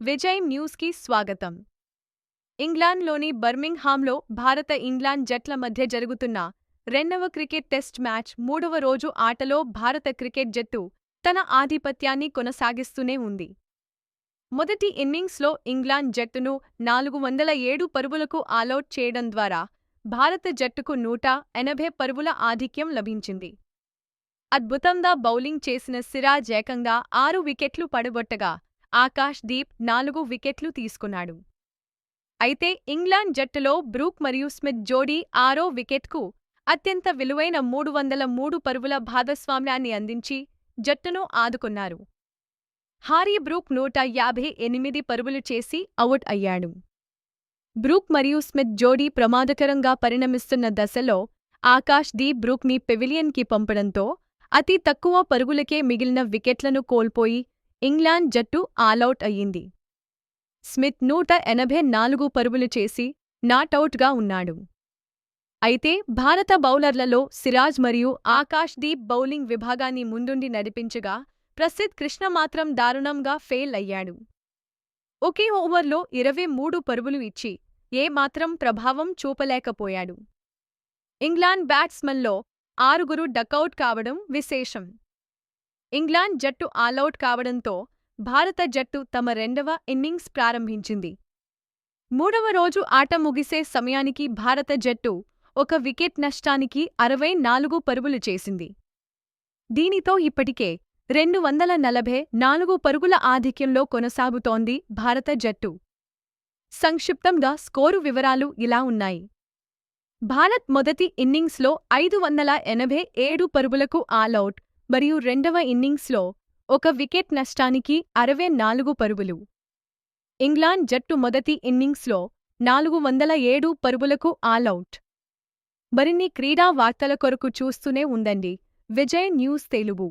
విజయ్ న్యూస్కి స్వాగతం. ఇంగ్లాండ్లోని బర్మింగ్హామ్లో భారత ఇంగ్లాండ్ జట్ల మధ్య జరుగుతున్న రెండవ క్రికెట్ టెస్ట్ మ్యాచ్ మూడవ రోజు ఆటలో భారత క్రికెట్ జట్టు తన ఆధిపత్యాన్ని కొనసాగిస్తూనే ఉంది. మొదటి ఇన్నింగ్స్లో ఇంగ్లాండ్ జట్టును నాలుగు వందల ఏడు పరుగులకు ఆలౌట్ చేయడం ద్వారా భారత జట్టుకు నూట ఎనభై పరుగుల ఆధిక్యం లభించింది. అద్భుతంగా బౌలింగ్ చేసిన సిరాజ్ ఏకంగా ఆరు వికెట్లు పడగొట్టగా ఆకాష్ దీప్ నాలుగు వికెట్లు తీసుకున్నాడు. అయితే ఇంగ్లాండ్ జట్టులో బ్రూక్ మరియు స్మిత్ జోడీ ఆరో వికెట్కు అత్యంత విలువైన మూడు వందల మూడు పరుగుల భాగస్వామ్యాన్ని అందించి జట్టును ఆదుకున్నారు. హారీ బ్రూక్ నూట యాభై ఎనిమిది పరుగులు చేసి అవుట్ అయ్యాడు. బ్రూక్ మరియు స్మిత్ జోడీ ప్రమాదకరంగా పరిణమిస్తున్న దశలో ఆకాష్ దీప్ బ్రూక్ని పెవిలియన్కి పంపడంతో అతి తక్కువ పరుగులకే మిగిలిన వికెట్లను కోల్పోయి ఇంగ్లాండ్ జట్టు ఆలౌట్ అయ్యింది. స్మిత్ నూట ఎనభై నాలుగు పరుగులు చేసి నాటౌట్గా ఉన్నాడు. అయితే భారత బౌలర్లలో సిరాజ్ మరియు ఆకాష్ దీప్ బౌలింగ్ విభాగాన్ని ముందుండి నడిపించగా ప్రసిద్ కృష్ణ మాత్రం దారుణంగా ఫెయిల్ అయ్యాడు. ఒకే ఓవర్లో ఇరవై మూడు పరుగులు ఇచ్చి ఏమాత్రం ప్రభావం చూపలేకపోయాడు. ఇంగ్లాండ్ బ్యాట్స్మన్లో ఆరుగురు డకౌట్ కావడం విశేషం. ఇంగ్లాండ్ జట్టు ఆలౌట్ కావడంతో భారత జట్టు తమ రెండవ ఇన్నింగ్స్ ప్రారంభించింది. మూడవ రోజు ఆట ముగిసే సమయానికి భారత జట్టు ఒక వికెట్ నష్టానికి అరవై నాలుగు పరుగులు చేసింది. దీనితో ఇప్పటికే రెండు వందల నలభై నాలుగు పరుగుల ఆధిక్యంలో కొనసాగుతోంది భారత జట్టు. సంక్షిప్తంగా స్కోరు వివరాలు ఇలా ఉన్నాయి. భారత్ మొదటి ఇన్నింగ్స్లో ఐదు వందల ఎనభై ఏడు పరుగులకు ఆలౌట్ మరియు రెండవ ఇన్నింగ్స్లో ఒక వికెట్ నష్టానికి అరవై నాలుగు పరుగులు. ఇంగ్లాండ్ జట్టు మొదటి ఇన్నింగ్స్లో నాలుగు వందల ఏడు పరుగులకు ఆలౌట్ మరిన్ని క్రీడా వార్తల కొరకు చూస్తూనే ఉందండి విజయ్ న్యూస్ తెలుగు.